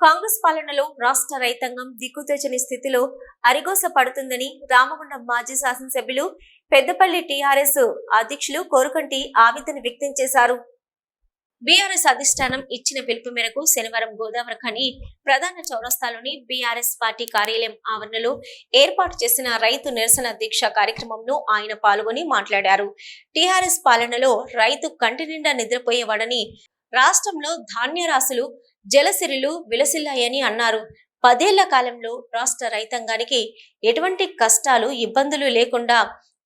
కాంగ్రెస్ పాలనలో రాష్ట్ర రైతాంగం దిక్కుతోచని స్థితిలో అరిగోస పడుతుందని రామగుండం మాజీ శాసనసభ్యులు పెద్దపల్లి టీఆర్ఎస్ అధ్యక్షులు కోరుకంటి ఆవేదన వ్యక్తం చేశారు. బీఆర్ఎస్ అధిష్టానం ఇచ్చిన పిలుపు మేరకు శనివారం గోదావరి ఖని ప్రధాన చౌరస్తాలోని బీఆర్ఎస్ పార్టీ కార్యాలయం ఆవరణలో ఏర్పాటు చేసిన రైతు నిరసన దీక్ష కార్యక్రమంలో ఆయన పాల్గొని మాట్లాడారు. టీఆర్ఎస్ పాలనలో రైతు కంటి నిండా నిద్రపోయేవాడని రాష్ట్రంలో ధాన్య రాశులు జలసిరిలు విలసిల్లాయని అన్నారు. పదేళ్ళ కాలంలో రాష్ట్ర రైతాంగానికి ఎటువంటి కష్టాలు ఇబ్బందులు లేకుండా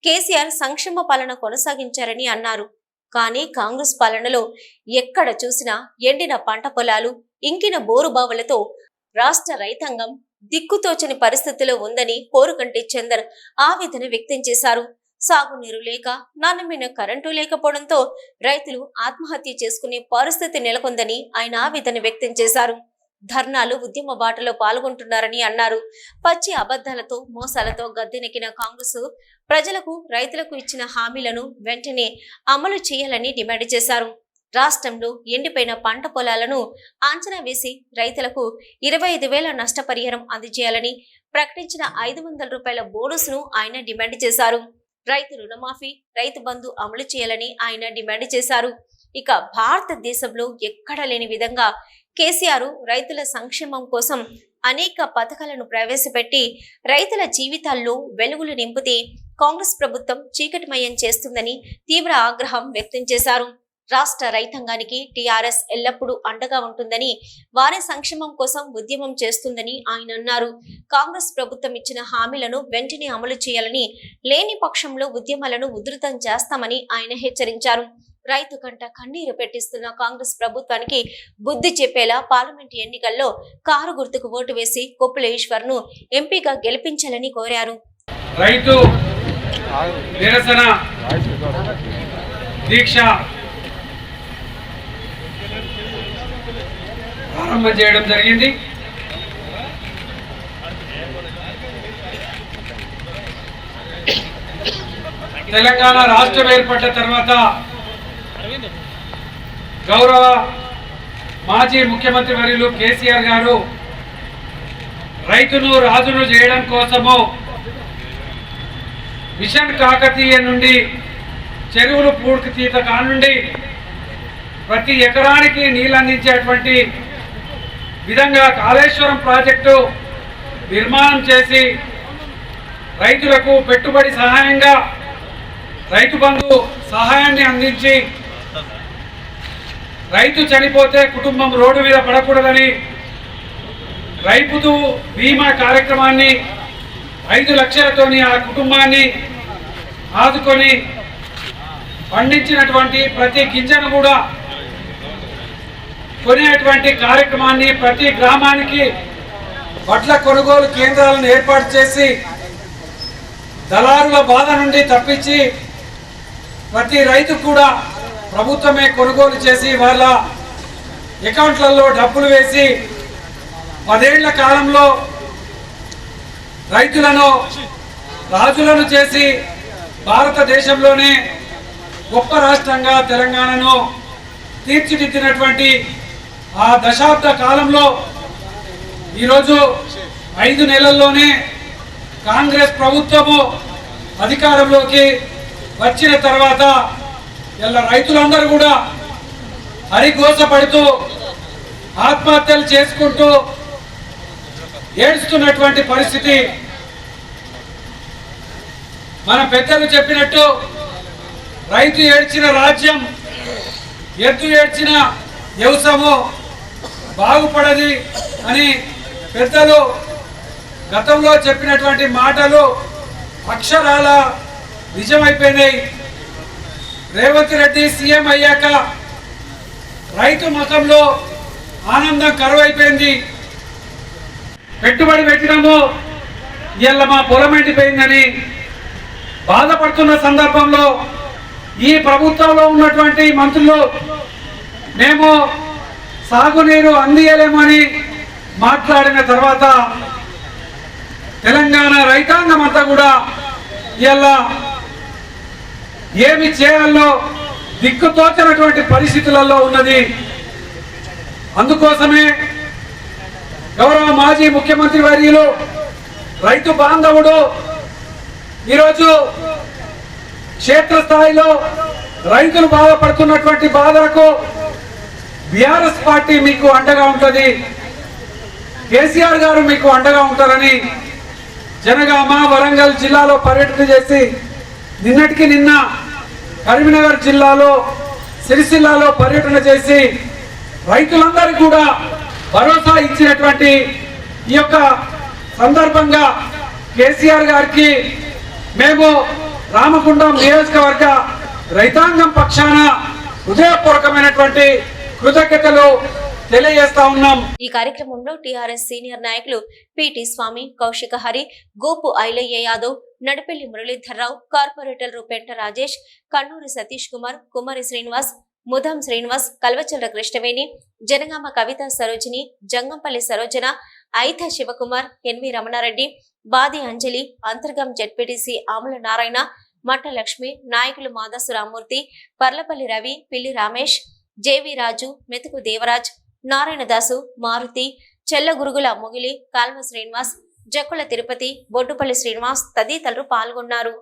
కేసీఆర్ సంక్షేమ పాలన కొనసాగించారని అన్నారు. కానీ కాంగ్రెస్ పాలనలో ఎక్కడ చూసినా ఎండిన పంట పొలాలు ఇంకిన బోరుబావులతో రాష్ట్ర రైతాంగం దిక్కుతోచని పరిస్థితిలో ఉందని కోరుకంటి చందర్ ఆవేదన వ్యక్తం చేశారు. సాగునీరు లేక నాణ్యమైన కరెంటు లేకపోవడంతో రైతులు ఆత్మహత్య చేసుకునే పరిస్థితి నెలకొందని ఆయన ఆవేదన వ్యక్తం చేశారు. ధర్నాలు ఉద్యమ బాటలో పాల్గొంటున్నారని అన్నారు. పచ్చి అబద్ధాలతో మోసాలతో గద్దెనెక్కిన కాంగ్రెస్ ప్రజలకు రైతులకు ఇచ్చిన హామీలను వెంటనే అమలు చేయాలని డిమాండ్ చేశారు. రాష్ట్రంలో ఎండిపోయిన పంట పొలాలను అంచనా వేసి రైతులకు ఇరవై ఐదు వేల నష్టపరిహారం అందజేయాలని ప్రకటించిన ఐదు వందల రూపాయల బోనస్ను ఆయన డిమాండ్ చేశారు. రైతు రుణమాఫీ రైతు బంధు అమలు చేయాలని ఆయన డిమాండ్ చేశారు. ఇక భారతదేశంలో ఎక్కడ లేని విధంగా కేసీఆర్ రైతుల సంక్షేమం కోసం అనేక పథకాలను ప్రవేశపెట్టి రైతుల జీవితాల్లో వెలుగులు నింపితే కాంగ్రెస్ ప్రభుత్వం చీకటిమయం చేస్తుందని తీవ్ర ఆగ్రహం వ్యక్తం చేశారు. రాష్ట్ర రైతాంగానికి టీఆర్ఎస్ ఎల్లప్పుడూ అండగా ఉంటుందని వారి సంక్షేమం కోసం ఉద్యమం చేస్తుందని ఆయన అన్నారు. కాంగ్రెస్ ప్రభుత్వం ఇచ్చిన హామీలను వెంటనే అమలు చేయాలని లేని పక్షంలో ఉద్యమాలను ఉధృతం చేస్తామని ఆయన హెచ్చరించారు. రైతు కంట కన్నీరు పెట్టిస్తున్న కాంగ్రెస్ ప్రభుత్వానికి బుద్ధి చెప్పేలా పార్లమెంట్ ఎన్నికల్లో కారు గుర్తుకు ఓటు వేసి కొప్పుల ఈశ్వర్ను ఎంపీగా గెలిపించాలని కోరారు. రైతు నిరసన దీక్ష ప్రారంభం చేయడం జరిగింది. తెలంగాణ రాష్ట్రం ఏర్పడ్డ తర్వాత గౌరవ మాజీ ముఖ్యమంత్రి వర్యులు కేసీఆర్ గారు రైతును రాజును చేయడం కోసము మిషన్ కాకతీయ నుండి చెరువులు పూర్తి తీత కానుండి ప్రతి ఎకరానికి నీళ్ళు అందించేటువంటి విధంగా కాళేశ్వరం ప్రాజెక్టు నిర్మాణం చేసి రైతులకు పెట్టుబడి సహాయంగా రైతు బంధు సహాయాన్ని అందించి రైతు చనిపోతే కుటుంబం రోడ్డు మీద పడకూడదని రైతు బీమా కార్యక్రమాన్ని ఐదు లక్షలతోని ఆ కుటుంబాన్ని ఆదుకొని పండించినటువంటి ప్రతి గింజను కూడా కొనేటువంటి కార్యక్రమాన్ని ప్రతి గ్రామానికి వడ్ల కొనుగోలు కేంద్రాలను ఏర్పాటు చేసి దళారుల బాధ నుండి తప్పించి ప్రతి రైతు కూడా ప్రభుత్వమే కొనుగోలు చేసి వాళ్ళ అకౌంట్లలో డబ్బులు వేసి పదేళ్ళ కాలంలో రైతులను రాజులను చేసి భారతదేశంలోనే గొప్ప రాష్ట్రంగా తెలంగాణను తీర్చిదిద్దినటువంటి ఆ దశాబ్ద కాలంలో ఈరోజు ఐదు నెలల్లోనే కాంగ్రెస్ ప్రభుత్వము అధికారంలోకి వచ్చిన తర్వాత ఇలా రైతులందరూ కూడా హరిఘోషపడుతూ ఆత్మహత్యలు చేసుకుంటూ ఏడుస్తున్నటువంటి పరిస్థితి. మన పెద్దలు చెప్పినట్టు రైతు ఏడ్చిన రాజ్యం ఎద్దు ఏడ్చిన వ్యవసాయము బాగుపడది అని పెద్దలు గతంలో చెప్పినటువంటి మాటలు అక్షరాల నిజమైపోయినాయి. రేవంత్ రెడ్డి సీఎం అయ్యాక రైతు మతంలో ఆనందం కరువైపోయింది. పెట్టుబడి పెట్టినాము ఇవాళ మా పొలం ఎండిపోయిందని బాధపడుతున్న సందర్భంలో ఈ ప్రభుత్వంలో ఉన్నటువంటి మంత్రులు మేము సాగునీరు అందియలేమని మాట్లాడిన తర్వాత తెలంగాణ రైతాంగం అంతా కూడా ఇలా ఏమి చేయాలో దిక్కుతోచనటువంటి పరిస్థితులలో ఉన్నది. అందుకోసమే మాజీ ముఖ్యమంత్రి వర్యులు రైతు బాంధవుడు ఈరోజు క్షేత్రస్థాయిలో రైతులు బాధపడుతున్నటువంటి బాధలకు బీఆర్ఎస్ పార్టీ మీకు అండగా ఉంటుంది. కేసీఆర్ గారు మీకు అండగా ఉంటారని జనగామ వరంగల్ జిల్లాలో పర్యటన చేసి నిన్నటికి నిన్న కరీంనగర్ జిల్లాలో సిరిసిల్లాలో పర్యటన చేసి రైతులందరూ కూడా భరోసా ఇచ్చినటువంటి ఈ యొక్క సందర్భంగా కేసీఆర్ గారికి మేము రామకుండం నియోజకవర్గ రైతాంగం పక్షాన హృదయపూర్వకమైనటువంటి కృతజ్ఞతలు తెలియజేస్తా ఉన్నాం. ఈ కార్యక్రమంలో టిఆర్ఎస్ సీనియర్ నాయకులు PT Swamy Kaushika Hari Gopu Ailaiah Yadav Nadipelli Muralidhar Rao corporator Rupenta Rajesh Kannuri Satish Kumar Kumari Srinivas Mudam Srinivas Kalvachalla Krishnaveni Janagama Kavitha Sarojini Jangampalli Sarojana Aitha Shivakumar NV Ramana Reddy Badi Anjali Antargam ZPTC Amula Narayana మట్ట లక్ష్మి నాయకులు మాదాసు రామూర్తి పర్లపల్లి రవి పిల్లి Ramesh JV రాజు మెతుకు దేవరాజ్ నారాయణదాసు మారుతి చెల్ల గురుగుల మొగిలి కాల్వ శ్రీనివాస్ జక్కుల తిరుపతి బొడ్డుపల్లి శ్రీనివాస్ తదితరులు పాల్గొన్నారు.